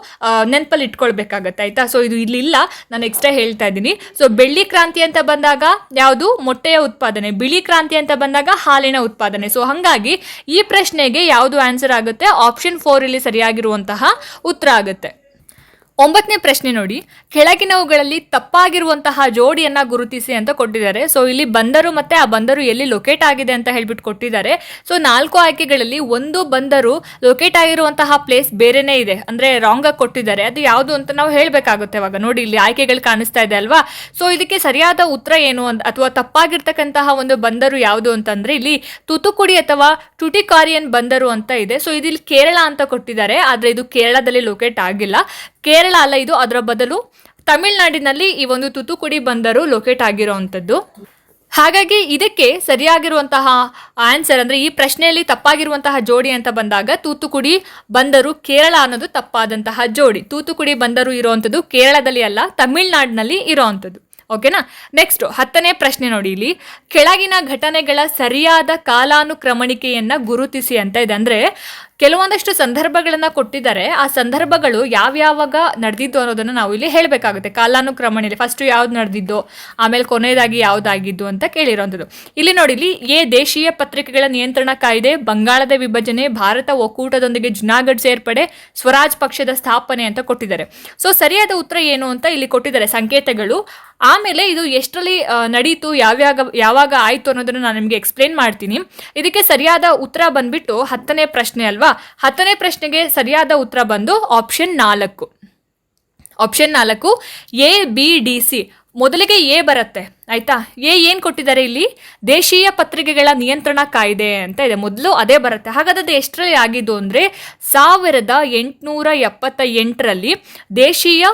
ನೆನಪಲ್ಲಿ ಇಟ್ಕೊಳ್ಬೇಕಾಗತ್ತೆ, ಆಯ್ತಾ? ಸೊ ಇದು ಇಲ್ಲಿ ಇಲ್ಲ. ನಾನು ಎಕ್ಸ್ಟ್ರಾ ಹೇಳ್ತಾ ಇದ್ದೀನಿ. ಸೊ ಬೆಳ್ಳಿ ಕ್ರಾಂತಿ ಅಂತ ಬಂದಾಗ ಯಾವುದು? ಮೊಟ್ಟೆಯ ಉತ್ಪಾದನೆ. ಬಿಳಿ ಕ್ರಾಂತಿ ಅಂತ ಬಂದಾಗ ಹಾಲಿನ ಉತ್ಪಾದನೆ. ಸೊ ಹಾಗಾಗಿ ಈ ಪ್ರಶ್ನೆಗೆ ಯಾವುದು ಆನ್ಸರ್ ಆಗುತ್ತೆ? ಆಪ್ಷನ್ ಫೋರ್ ಇಲ್ಲಿ ಸರಿಯಾಗಿರುವಂತಹ ಉತ್ತರ ಆಗುತ್ತೆ. ಒಂಬತ್ತನೇ ಪ್ರಶ್ನೆ ನೋಡಿ. ಕೆಳಗಿನವುಗಳಲ್ಲಿ ತಪ್ಪಾಗಿರುವಂತಹ ಜೋಡಿಯನ್ನ ಗುರುತಿಸಿ ಅಂತ ಕೊಟ್ಟಿದ್ದಾರೆ. ಸೊ ಇಲ್ಲಿ ಬಂದರು ಮತ್ತೆ ಆ ಬಂದರು ಎಲ್ಲಿ ಲೊಕೇಟ್ ಆಗಿದೆ ಅಂತ ಹೇಳ್ಬಿಟ್ಟು ಕೊಟ್ಟಿದ್ದಾರೆ. ಸೊ ನಾಲ್ಕು ಆಯ್ಕೆಗಳಲ್ಲಿ ಒಂದು ಬಂದರು ಲೊಕೇಟ್ ಆಗಿರುವಂತಹ ಪ್ಲೇಸ್ ಬೇರೆನೇ ಇದೆ. ಅಂದ್ರೆ ರಾಂಗ್ ಆಗಿ ಕೊಟ್ಟಿದ್ದಾರೆ. ಅದು ಯಾವುದು ಅಂತ ನಾವು ಹೇಳಬೇಕಾಗುತ್ತೆ ಅವಾಗ ನೋಡಿ, ಇಲ್ಲಿ ಆಯ್ಕೆಗಳು ಕಾಣಿಸ್ತಾ ಇದೆ ಅಲ್ವಾ? ಸೊ ಇದಕ್ಕೆ ಸರಿಯಾದ ಉತ್ತರ ಏನು ಅಂತ ಅಥವಾ ತಪ್ಪಾಗಿರ್ತಕ್ಕಂತಹ ಒಂದು ಬಂದರು ಯಾವುದು ಅಂತಂದ್ರೆ ಇಲ್ಲಿ ತುತುಕುಡಿ ಅಥವಾ ಟುಟಿಕಾರಿಯನ್ ಬಂದರು ಅಂತ ಇದೆ. ಸೊ ಇದಿಲ್ಲಿ ಕೇರಳ ಅಂತ ಕೊಟ್ಟಿದ್ದಾರೆ. ಆದ್ರೆ ಇದು ಕೇರಳದಲ್ಲಿ ಲೊಕೇಟ್ ಆಗಿಲ್ಲ. ಕೇರಳ ಅಲ್ಲ ಇದು, ಅದರ ಬದಲು ತಮಿಳುನಾಡಿನಲ್ಲಿ ಈ ಒಂದು ತುತುಕುಡಿ ಬಂದರು ಲೊಕೇಟ್ ಆಗಿರುವಂಥದ್ದು. ಹಾಗಾಗಿ ಇದಕ್ಕೆ ಸರಿಯಾಗಿರುವಂತಹ ಆನ್ಸರ್ ಅಂದ್ರೆ ಈ ಪ್ರಶ್ನೆಯಲ್ಲಿ ತಪ್ಪಾಗಿರುವಂತಹ ಜೋಡಿ ಅಂತ ಬಂದಾಗ ತೂತುಕುಡಿ ಬಂದರು ಕೇರಳ ಅನ್ನೋದು ತಪ್ಪಾದಂತಹ ಜೋಡಿ. ತೂತುಕುಡಿ ಬಂದರು ಇರುವಂಥದ್ದು ಕೇರಳದಲ್ಲಿ ಅಲ್ಲ, ತಮಿಳುನಾಡಿನಲ್ಲಿ ಇರೋವಂಥದ್ದು. ಓಕೆನಾ ನೆಕ್ಸ್ಟ್ ಹತ್ತನೇ ಪ್ರಶ್ನೆ ನೋಡಿ ಇಲ್ಲಿ. ಕೆಳಗಿನ ಘಟನೆಗಳ ಸರಿಯಾದ ಕಾಲಾನುಕ್ರಮಣಿಕೆಯನ್ನು ಗುರುತಿಸಿ ಅಂತ ಇದೆ. ಅಂದ್ರೆ, ಕೆಲವೊಂದಷ್ಟು ಸಂದರ್ಭಗಳನ್ನು ಕೊಟ್ಟಿದ್ದಾರೆ. ಆ ಸಂದರ್ಭಗಳು ಯಾವ್ಯಾವಾಗ ನಡೆದಿದ್ದು ಅನ್ನೋದನ್ನ ನಾವು ಇಲ್ಲಿ ಹೇಳಬೇಕಾಗುತ್ತೆ. ಕಾಲಾನುಕ್ರಮಣೆಯಲ್ಲಿ ಫಸ್ಟ್ ಯಾವ್ದು ನಡೆದಿದ್ದು, ಆಮೇಲೆ ಕೊನೆಯದಾಗಿ ಯಾವ್ದಾಗಿದ್ದು ಅಂತ ಕೇಳಿರೋಂಥದ್ದು. ಇಲ್ಲಿ ನೋಡಿ, ಇಲ್ಲಿ ಎ ದೇಶೀಯ ಪತ್ರಿಕೆಗಳ ನಿಯಂತ್ರಣ ಕಾಯ್ದೆ, ಬಂಗಾಳದ ವಿಭಜನೆ, ಭಾರತ ಒಕ್ಕೂಟದೊಂದಿಗೆ ಜುನಾಗಢ್ ಸೇರ್ಪಡೆ, ಸ್ವರಾಜ್ ಪಕ್ಷದ ಸ್ಥಾಪನೆ ಅಂತ ಕೊಟ್ಟಿದ್ದಾರೆ. ಸೊ ಸರಿಯಾದ ಉತ್ತರ ಏನು ಅಂತ ಇಲ್ಲಿ ಕೊಟ್ಟಿದ್ದಾರೆ. ಸಂಕೇತಗಳು ಆಮೇಲೆ ಇದು ಎಷ್ಟರಲ್ಲಿ ನಡೀತು ಯಾವ್ಯಾವ ಯಾವಾಗ ಆಯಿತು ಅನ್ನೋದನ್ನು ನಾನು ನಿಮಗೆ ಎಕ್ಸ್ಪ್ಲೇನ್ ಮಾಡ್ತೀನಿ. ಇದಕ್ಕೆ ಸರಿಯಾದ ಉತ್ತರ ಬಂದ್ಬಿಟ್ಟು ಹತ್ತನೇ ಪ್ರಶ್ನೆ ಅಲ್ವಾ? ಹತ್ತನೇ ಪ್ರಶ್ನೆಗೆ ಸರಿಯಾದ ಉತ್ತರ ಬಂದು ಆಪ್ಷನ್ ನಾಲ್ಕು. ಆಪ್ಷನ್ ನಾಲ್ಕು ಎ ಬಿ ಡಿ ಸಿ ಮೊದಲಿಗೆ ಎ ಬರುತ್ತೆ, ಆಯ್ತಾ? ಎ ಏನು ಕೊಟ್ಟಿದ್ದಾರೆ ಇಲ್ಲಿ? ದೇಶೀಯ ಪತ್ರಿಕೆಗಳ ನಿಯಂತ್ರಣ ಕಾಯ್ದೆ ಅಂತ ಇದೆ. ಮೊದಲು ಅದೇ ಬರುತ್ತೆ. ಹಾಗಾದ್ರೆ ಎಷ್ಟರಲ್ಲಿ ಆಗಿದ್ದು ಅಂದರೆ ಸಾವಿರದ ಎಂಟುನೂರ ಎಪ್ಪತ್ತ ಎಂಟರಲ್ಲಿ ದೇಶೀಯ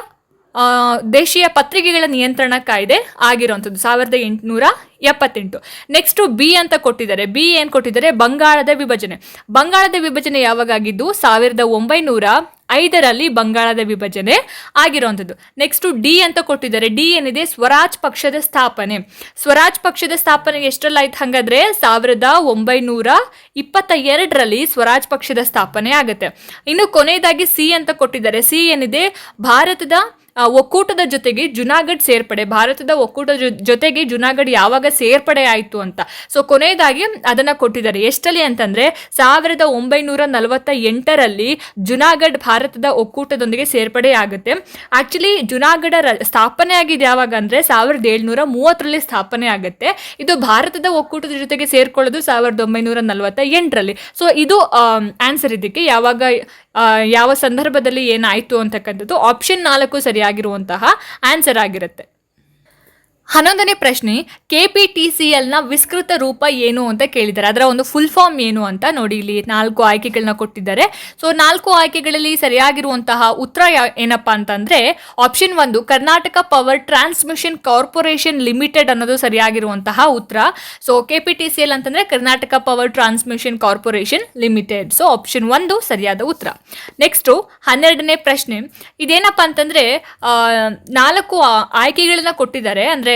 ದೇಶೀಯ ಪತ್ರಿಕೆಗಳ ನಿಯಂತ್ರಣ ಕಾಯ್ದೆ ಆಗಿರುವಂಥದ್ದು, ಸಾವಿರದ ಎಂಟುನೂರ ಎಪ್ಪತ್ತೆಂಟು. ನೆಕ್ಸ್ಟು ಬಿ ಅಂತ ಕೊಟ್ಟಿದ್ದಾರೆ. ಬಿ ಏನು ಕೊಟ್ಟಿದ್ದಾರೆ? ಬಂಗಾಳದ ವಿಭಜನೆ. ಬಂಗಾಳದ ವಿಭಜನೆ ಯಾವಾಗ ಆಗಿದ್ದು ಸಾವಿರದ ಒಂಬೈನೂರ ಐದರಲ್ಲಿ ಬಂಗಾಳದ ವಿಭಜನೆ ಆಗಿರುವಂಥದ್ದು. ನೆಕ್ಸ್ಟು ಡಿ ಅಂತ ಕೊಟ್ಟಿದ್ದಾರೆ. ಡಿ ಏನಿದೆ? ಸ್ವರಾಜ್ ಪಕ್ಷದ ಸ್ಥಾಪನೆ. ಸ್ವರಾಜ್ ಪಕ್ಷದ ಸ್ಥಾಪನೆ ಎಷ್ಟರಲ್ಲಾಯ್ತು? ಹಾಗಾದರೆ ಸಾವಿರದ ಒಂಬೈನೂರ ಇಪ್ಪತ್ತ ಎರಡರಲ್ಲಿ ಸ್ವರಾಜ್ ಪಕ್ಷದ ಸ್ಥಾಪನೆ ಆಗುತ್ತೆ. ಇನ್ನು ಕೊನೆಯದಾಗಿ ಸಿ ಅಂತ ಕೊಟ್ಟಿದ್ದಾರೆ. ಸಿ ಏನಿದೆ? ಭಾರತದ ಒಕ್ಕೂಟದ ಜೊತೆಗೆ ಜುನಾಗಢ್ ಸೇರ್ಪಡೆ, ಭಾರತದ ಒಕ್ಕೂಟದ ಜೊತೆಗೆ ಜುನಾಗಢ್ ಯಾವಾಗ ಸೇರ್ಪಡೆ ಆಯಿತು ಅಂತ. ಸೊ ಕೊನೆಯದಾಗಿ ಅದನ್ನು ಕೊಟ್ಟಿದ್ದಾರೆ. ಎಷ್ಟಲ್ಲಿ ಅಂತಂದರೆ, ಸಾವಿರದ ಒಂಬೈನೂರ ನಲವತ್ತ ಎಂಟರಲ್ಲಿ ಜುನಾಗಢ್ ಭಾರತದ ಒಕ್ಕೂಟದೊಂದಿಗೆ ಸೇರ್ಪಡೆ ಆಗುತ್ತೆ. ಆಕ್ಚುಲಿ ಜುನಾಗಢ ಸ್ಥಾಪನೆ ಆಗಿದೆ ಯಾವಾಗ ಅಂದರೆ, ಸಾವಿರದ ಏಳ್ನೂರ ಮೂವತ್ತರಲ್ಲಿ ಸ್ಥಾಪನೆ ಆಗುತ್ತೆ. ಇದು ಭಾರತದ ಒಕ್ಕೂಟದ ಜೊತೆಗೆ ಸೇರ್ಕೊಳ್ಳೋದು ಸಾವಿರದ ಒಂಬೈನೂರ ನಲವತ್ತ ಎಂಟರಲ್ಲಿ ಸೊ ಇದು ಆನ್ಸರ್ ಇದಕ್ಕೆ ಯಾವಾಗ ಯಾವ ಸಂದರ್ಭದಲ್ಲಿ ಏನಾಯಿತು ಅಂತಕ್ಕಂಥದ್ದು. ಆಪ್ಷನ್ ನಾಲ್ಕು ಸರಿಯಾಗಿರುವಂತಹ ಆನ್ಸರ್ ಆಗಿರುತ್ತೆ. ಹನ್ನೊಂದನೇ ಪ್ರಶ್ನೆ ಕೆ ಪಿ ಟಿ ಸಿ ಎಲ್ನ ವಿಸ್ತೃತ ರೂಪ ಏನು ಅಂತ ಕೇಳಿದ್ದಾರೆ. ಅದರ ಒಂದು ಫುಲ್ ಫಾರ್ಮ್ ಏನು ಅಂತ ನೋಡಿ, ಇಲ್ಲಿ ನಾಲ್ಕು ಆಯ್ಕೆಗಳನ್ನ ಕೊಟ್ಟಿದ್ದಾರೆ. ಸೊ ನಾಲ್ಕು ಆಯ್ಕೆಗಳಲ್ಲಿ ಸರಿಯಾಗಿರುವಂತಹ ಉತ್ತರ ಏನಪ್ಪ ಅಂತಂದ್ರೆ ಆಪ್ಷನ್ ಒಂದು, Karnataka Power Transmission Corporation Limited ಅನ್ನೋದು ಸರಿಯಾಗಿರುವಂತಹ ಉತ್ತರ. So K P T C L ಅಂತಂದ್ರೆ Karnataka Power Transmission Corporation Limited so option ಒಂದು ಸರಿಯಾದ ಉತ್ತರ. ನೆಕ್ಸ್ಟು ಹನ್ನೆರಡನೇ ಪ್ರಶ್ನೆ, ಇದೇನಪ್ಪ ಅಂತಂದ್ರೆ ನಾಲ್ಕು ಆಯ್ಕೆಗಳನ್ನ ಕೊಟ್ಟಿದ್ದಾರೆ. ಅಂದ್ರೆ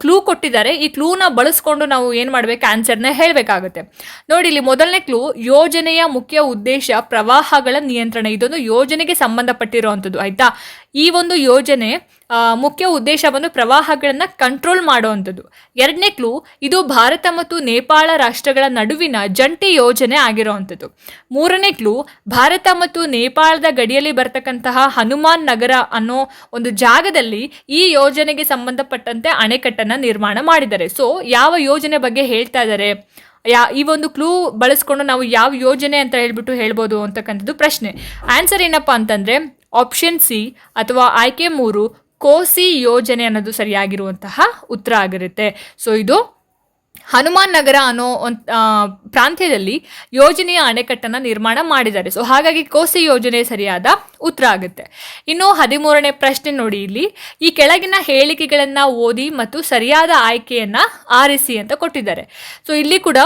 ಕ್ಲೂ ಕೊಟ್ಟಿದ್ದಾರೆ. ಈ ಕ್ಲೂನ ಬಳಸ್ಕೊಂಡು ನಾವು ಏನು ಮಾಡ್ಬೇಕು? ಆನ್ಸರ್ನ ಹೇಳಬೇಕಾಗುತ್ತೆ. ನೋಡಿ, ಇಲ್ಲಿ ಮೊದಲನೇ ಕ್ಲೂ ಯೋಜನೆಯ ಮುಖ್ಯ ಉದ್ದೇಶ ಪ್ರವಾಹಗಳ ನಿಯಂತ್ರಣ. ಇದೊಂದು ಯೋಜನೆಗೆ ಸಂಬಂಧಪಟ್ಟಿರುವಂಥದ್ದು, ಆಯಿತಾ? ಈ ಒಂದು ಯೋಜನೆ ಮುಖ್ಯ ಉದ್ದೇಶ ಬಂದು ಪ್ರವಾಹಗಳನ್ನು ಕಂಟ್ರೋಲ್ ಮಾಡುವಂಥದ್ದು. ಎರಡನೇ ಕ್ಲೂ ಇದು ಭಾರತ ಮತ್ತು ನೇಪಾಳ ರಾಷ್ಟ್ರಗಳ ನಡುವಿನ ಜಂಟಿ ಯೋಜನೆ ಆಗಿರುವಂಥದ್ದು. ಮೂರನೇ ಕ್ಲೂ ಭಾರತ ಮತ್ತು ನೇಪಾಳದ ಗಡಿಯಲ್ಲಿ ಬರ್ತಕ್ಕಂತಹ ಹನುಮಾನ್ ನಗರ ಅನ್ನೋ ಒಂದು ಜಾಗದಲ್ಲಿ ಈ ಯೋಜನೆಗೆ ಸಂಬಂಧಪಟ್ಟಂತೆ ಅಣೆಕಟ್ಟನ್ನು ನಿರ್ಮಾಣ ಮಾಡಿದ್ದಾರೆ. ಸೊ ಯಾವ ಯೋಜನೆ ಬಗ್ಗೆ ಹೇಳ್ತಾ ಇದ್ದಾರೆ? ಯಾ, ಈ ಒಂದು ಕ್ಲೂ ಬಳಸ್ಕೊಂಡು ನಾವು ಯಾವ ಯೋಜನೆ ಅಂತ ಹೇಳ್ಬಿಟ್ಟು ಹೇಳ್ಬೋದು ಅಂತಕ್ಕಂಥದ್ದು ಪ್ರಶ್ನೆ. ಆನ್ಸರ್ ಏನಪ್ಪ ಅಂತಂದರೆ ಆಪ್ಷನ್ ಸಿ ಅಥವಾ ಆಯ್ಕೆ ಮೂರು ಕೋಸಿ ಯೋಜನೆ ಅನ್ನೋದು ಸರಿಯಾಗಿರುವಂತಹ ಉತ್ತರ ಆಗಿರುತ್ತೆ. ಸೊ ಇದು ಹನುಮಾನ್ ನಗರ ಅನ್ನೋ ಒಂದು ಪ್ರಾಂತ್ಯದಲ್ಲಿ ಯೋಜನೆಯ ಅಣೆಕಟ್ಟನ್ನು ನಿರ್ಮಾಣ ಮಾಡಿದ್ದಾರೆ. ಸೊ ಹಾಗಾಗಿ ಕೋಸಿ ಯೋಜನೆ ಸರಿಯಾದ ಉತ್ತರ ಆಗುತ್ತೆ. ಇನ್ನು ಹದಿಮೂರನೇ ಪ್ರಶ್ನೆ ನೋಡಿ ಇಲ್ಲಿ. ಈ ಕೆಳಗಿನ ಹೇಳಿಕೆಗಳನ್ನು ಓದಿ ಮತ್ತು ಸರಿಯಾದ ಆಯ್ಕೆಯನ್ನು ಆರಿಸಿ ಅಂತ ಕೊಟ್ಟಿದ್ದಾರೆ. ಸೊ ಇಲ್ಲಿ ಕೂಡ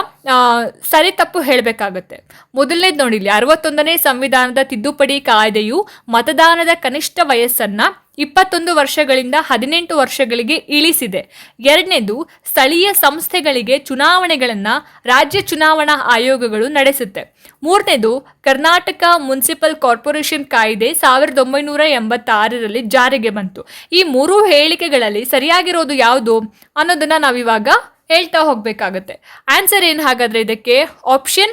ಸರಿ ತಪ್ಪು ಹೇಳಬೇಕಾಗುತ್ತೆ. ಮೊದಲನೇದು ನೋಡಿ ಇಲ್ಲಿ. ಅರವತ್ತೊಂದನೇ ಸಂವಿಧಾನದ ತಿದ್ದುಪಡಿ ಕಾಯ್ದೆಯು ಮತದಾನದ ಕನಿಷ್ಠ ವಯಸ್ಸನ್ನು ಇಪ್ಪತ್ತೊಂದು ವರ್ಷಗಳಿಂದ ಹದಿನೆಂಟು ವರ್ಷಗಳಿಗೆ ಇಳಿಸಿದೆ. ಎರಡನೇದು, ಸ್ಥಳೀಯ ಸಂಸ್ಥೆಗಳಿಗೆ ಚುನಾವಣೆಗಳನ್ನು ರಾಜ್ಯ ಚುನಾವಣಾ ಆಯೋಗಗಳು ನಡೆಸುತ್ತೆ. ಮೂರನೇದು, ಕರ್ನಾಟಕ ಮುನ್ಸಿಪಲ್ ಕಾರ್ಪೊರೇಷನ್ ಕಾಯ್ದೆ ಸಾವಿರದ ಒಂಬೈನೂರ ಎಂಬತ್ತಾರರಲ್ಲಿ ಜಾರಿಗೆ ಬಂತು. ಈ ಮೂರು ಹೇಳಿಕೆಗಳಲ್ಲಿ ಸರಿಯಾಗಿರೋದು ಯಾವುದು ಅನ್ನೋದನ್ನು ನಾವಿವಾಗ ಹೇಳ್ತಾ ಹೋಗಬೇಕಾಗತ್ತೆ. ಆನ್ಸರ್ ಏನು ಹಾಗಾದರೆ ಇದಕ್ಕೆ? ಆಪ್ಷನ್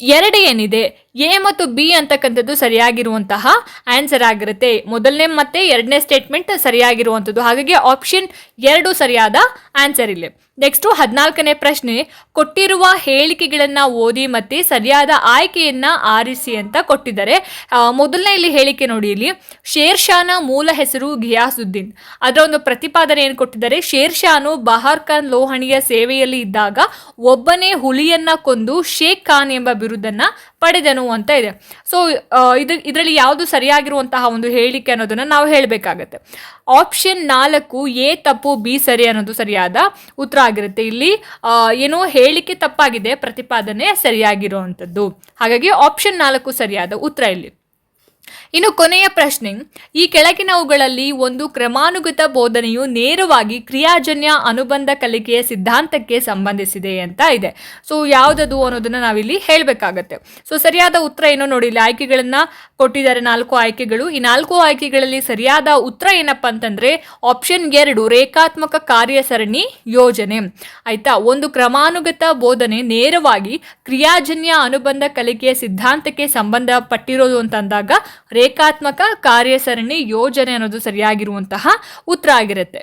ಎರಡು ಏನಿದೆ? ಎ ಮತ್ತು ಬಿ ಅಂತಕ್ಕಂಥದ್ದು ಸರಿಯಾಗಿರುವಂತಹ ಆನ್ಸರ್ ಆಗಿರುತ್ತೆ. ಮೊದಲನೇ ಮತ್ತೆ ಎರಡನೇ ಸ್ಟೇಟ್ಮೆಂಟ್ ಸರಿಯಾಗಿರುವಂಥದ್ದು. ಹಾಗಾಗಿ ಆಪ್ಷನ್ ಎರಡು ಸರಿಯಾದ ಆನ್ಸರ್ ಇಲ್ಲಿ. ನೆಕ್ಸ್ಟು ಹದಿನಾಲ್ಕನೇ ಪ್ರಶ್ನೆ, ಕೊಟ್ಟಿರುವ ಹೇಳಿಕೆಗಳನ್ನು ಓದಿ ಮತ್ತೆ ಸರಿಯಾದ ಆಯ್ಕೆಯನ್ನು ಆರಿಸಿ ಅಂತ ಕೊಟ್ಟಿದ್ದಾರೆ. ಮೊದಲನೇ ಇಲ್ಲಿ ಹೇಳಿಕೆ ನೋಡಿ ಇಲ್ಲಿ. ಶೇರ್ಷಾನ ಮೂಲ ಹೆಸರು ಘಿಯಾಸುದ್ದೀನ್ ಅದರ ಒಂದು ಪ್ರತಿಪಾದನೆ ಏನು ಕೊಟ್ಟಿದ್ದಾರೆ? ಶೇರ್ಷಾನು ಬಹಾರ್ ಖಾನ್ ಲೋಹಣಿಯ ಸೇವೆಯಲ್ಲಿ ಇದ್ದಾಗ ಒಬ್ಬನೇ ಹುಲಿಯನ್ನ ಕೊಂದು ಶೇಖ್ ಖಾನ್ ಎಂಬ ಬಿರುದನ್ನ ಪಡೆದನು ಅಂತ ಇದೆ. ಸೊ ಇದು ಇದರಲ್ಲಿ ಯಾವುದು ಸರಿಯಾಗಿರುವಂತಹ ಒಂದು ಹೇಳಿಕೆ ಅನ್ನೋದನ್ನ ನಾವು ಹೇಳಬೇಕಾಗತ್ತೆ. ಆಪ್ಷನ್ ನಾಲ್ಕು, ಎ ತಪ್ಪು, ಬಿ ಸರಿ ಅನ್ನೋದು ಸರಿಯಾದ ಉತ್ತರ ಆಗಿರುತ್ತೆ. ಇಲ್ಲಿ ಏನೋ ಹೇಳಿಕೆ ತಪ್ಪಾಗಿದೆ, ಪ್ರತಿಪಾದನೆ ಸರಿಯಾಗಿರುವಂಥದ್ದು. ಹಾಗಾಗಿ ಆಪ್ಷನ್ ನಾಲ್ಕು ಸರಿಯಾದ ಉತ್ತರ ಇಲ್ಲಿ. ಇನ್ನು ಕೊನೆಯ ಪ್ರಶ್ನೆ, ಈ ಕೆಳಗಿನವುಗಳಲ್ಲಿ ಒಂದು ಕ್ರಮಾನುಗತ ಬೋಧನೆಯು ನೇರವಾಗಿ ಕ್ರಿಯಾಜನ್ಯ ಅನುಬಂಧ ಕಲಿಕೆಯ ಸಿದ್ಧಾಂತಕ್ಕೆ ಸಂಬಂಧಿಸಿದೆ ಅಂತ ಇದೆ. ಸೊ ಯಾವುದದು ಅನ್ನೋದನ್ನ ನಾವಿಲ್ಲಿ ಹೇಳಬೇಕಾಗತ್ತೆ. ಸೊ ಸರಿಯಾದ ಉತ್ತರ ಏನೋ ನೋಡಿ ಇಲ್ಲಿ ಆಯ್ಕೆಗಳನ್ನ ಕೊಟ್ಟಿದ್ದಾರೆ ನಾಲ್ಕು ಆಯ್ಕೆಗಳು. ಈ ನಾಲ್ಕು ಆಯ್ಕೆಗಳಲ್ಲಿ ಸರಿಯಾದ ಉತ್ತರ ಏನಪ್ಪ ಅಂತಂದ್ರೆ ಆಪ್ಷನ್ ಎರಡು, ರೇಖಾತ್ಮಕ ಕಾರ್ಯಸರಣಿ ಯೋಜನೆ. ಆಯ್ತಾ? ಒಂದು ಕ್ರಮಾನುಗತ ಬೋಧನೆ ನೇರವಾಗಿ ಕ್ರಿಯಾಜನ್ಯ ಅನುಬಂಧ ಕಲಿಕೆಯ ಸಿದ್ಧಾಂತಕ್ಕೆ ಸಂಬಂಧಪಟ್ಟಿರೋದು ಅಂತ ಅಂದಾಗ ರೇಖಾತ್ಮಕ ಕಾರ್ಯಸರಣಿ ಯೋಜನೆ ಅನ್ನೋದು ಸರಿಯಾಗಿರುವಂತಹ ಉತ್ತರ ಆಗಿರುತ್ತೆ.